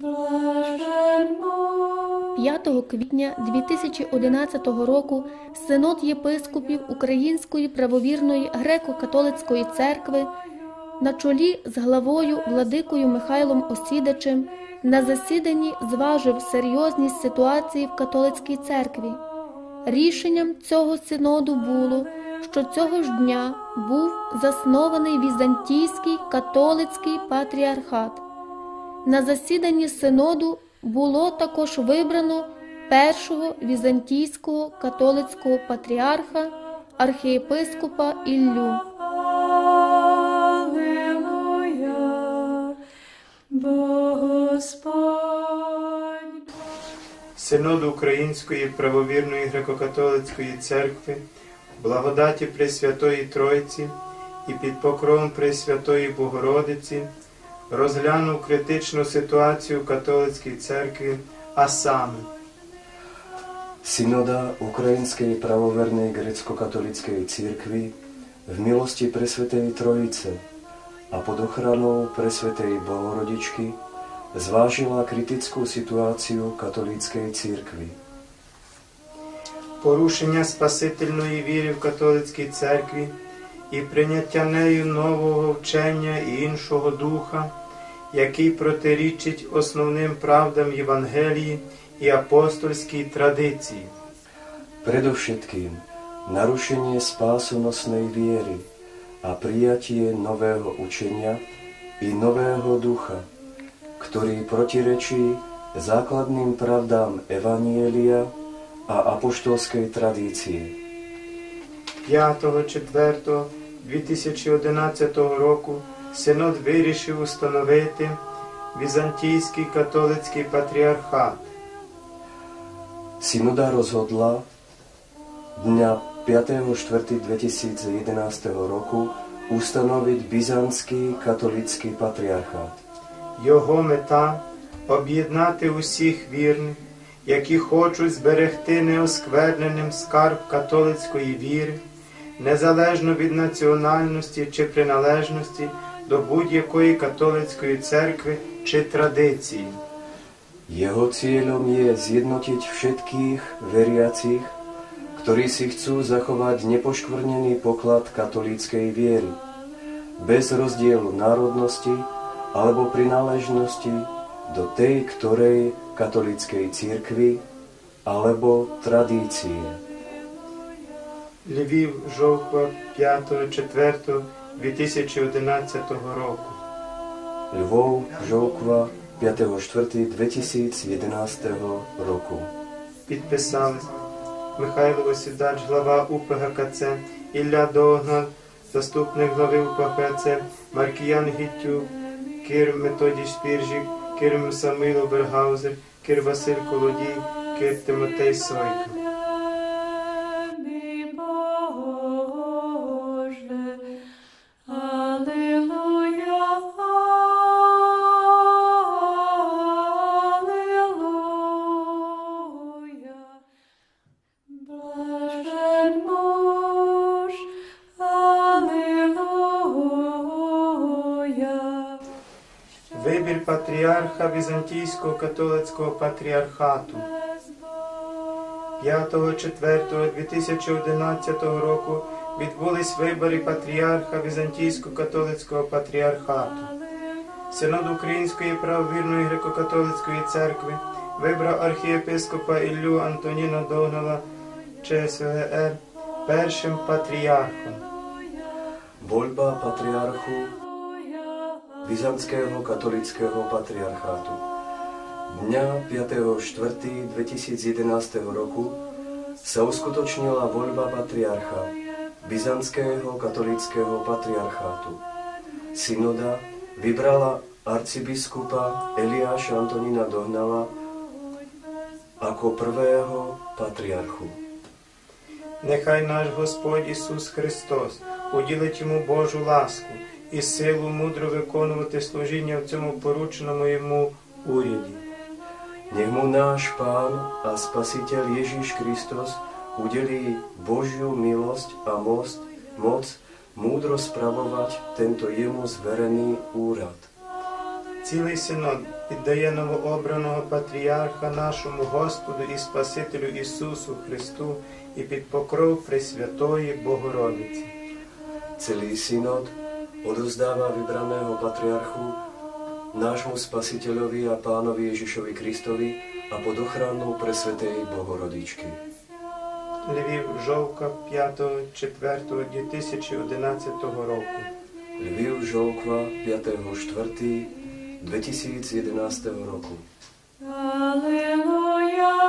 5 квітня 2011 року Синод єпископів Української правовірної греко-католицької церкви на чолі з главою владикою Михайлом Осідачем на засіданні зважив серйозність ситуації в католицькій церкві. Рішенням цього синоду було, що цього ж дня був заснований Візантійський католицький патріархат. На засіданні синоду було також вибрано першого візантійського католицького патріарха архієпископа Іллю. Аллилуйя, бо Господь Синод Української правовірної греко-католицької церкви, благодаті Пресвятої Тройці і під покровом Пресвятої Богородиці розглянув критичну ситуацію в католицькій церкві, а саме Synoda Ukrajinskej pravovernej grecko-katolíckej církvy v milosti Presvetej Trojice a pod ochranou Presvetej Bohorodičky zvážila kritickú situáciu katolíckej církvy. порушення спасительної віри в католицькій церкві і прийняття нею нового вчення і іншого духа, який протирічить основним правдам Євангелії і апостольській традиції. Predovšetkým narušenie spásonosnej viery a prijatie nového učenia i nového ducha, ktorý protirečí základným pravdám Evanielia a apoštolskej tradície. 5.4.2011 року Синод вирішив установити Візантійський католицький патріархат. Synoda rozhodla dňa 5.4.2011 roku ustanoviť Byzantský katolický patriarchát. Його мета об'єднати усіх вірних, які хочуть зберегти неоскверненим скарб католицької віри, незалежно від національності чи приналежності до будь-якої католицької церкви чи традиції. Jeho cieľom je zjednotiť všetkých veriacich, ktorí si chcú zachovať nepoškvrnený poklad katolíckej viery, bez rozdielu národnosti alebo prináležnosti do tej ktorej katolíckej církvy alebo tradície. Lviv, Žokva, 5. 4. 2011 року. Львов, Жовква, 5.4.2011 року. Підписались Михайло Осідач, глава УПГКЦ, Ілля Догнан, заступник глави УПГКЦ, Маркіян Гітюк, Кир Методій Спіржік, Кир Самило Бергаузер, Кир Василь Колодій, Кир Тимотей Сойка. Вибір патріарха Візантійського католицького патріархату 5.4.2011 року відбулись вибори патріарха Візантійського католицького патріархату. Синод Української правовірної греко-католицької церкви вибрав архієпископа Іллю Антоніна Догнала ЧСВР першим патріархом. Voľba patriarchu Byzantského katolického patriarchátu. Dňa 5.4.2011 roku sa uskutočnila voľba patriarcha Byzantského katolického patriarchátu. Synoda vybrala arcibiskupa Eliáša Antonína Dohnala ako prvého patriarchu. Нехай наш Господь Ісус Христос уділить йому Божу ласку І силу мудро виконувати служіння в цьому порученому йому уряді. Mu náš Pán a Spasiteľ Ježíš Kristus udelí Božiu milosť a most, moc múdro spravovať tento jemu zverený úrad. Цілий синод піддає новообраного патріарха нашому Господу і Спасителю Ісусу Христу і під покров Пресвятої Богородиці. Celý synod odovzdáva vybraného patriarchu nášmu spasiteľovi a pánovi Ježišovi Kristovi a pod ochranu Presvetej Bohorodičky. Львів, Жовка, 5.4.2011 року. Lviv Žolkva 5.4.2011 roku. Alleluia,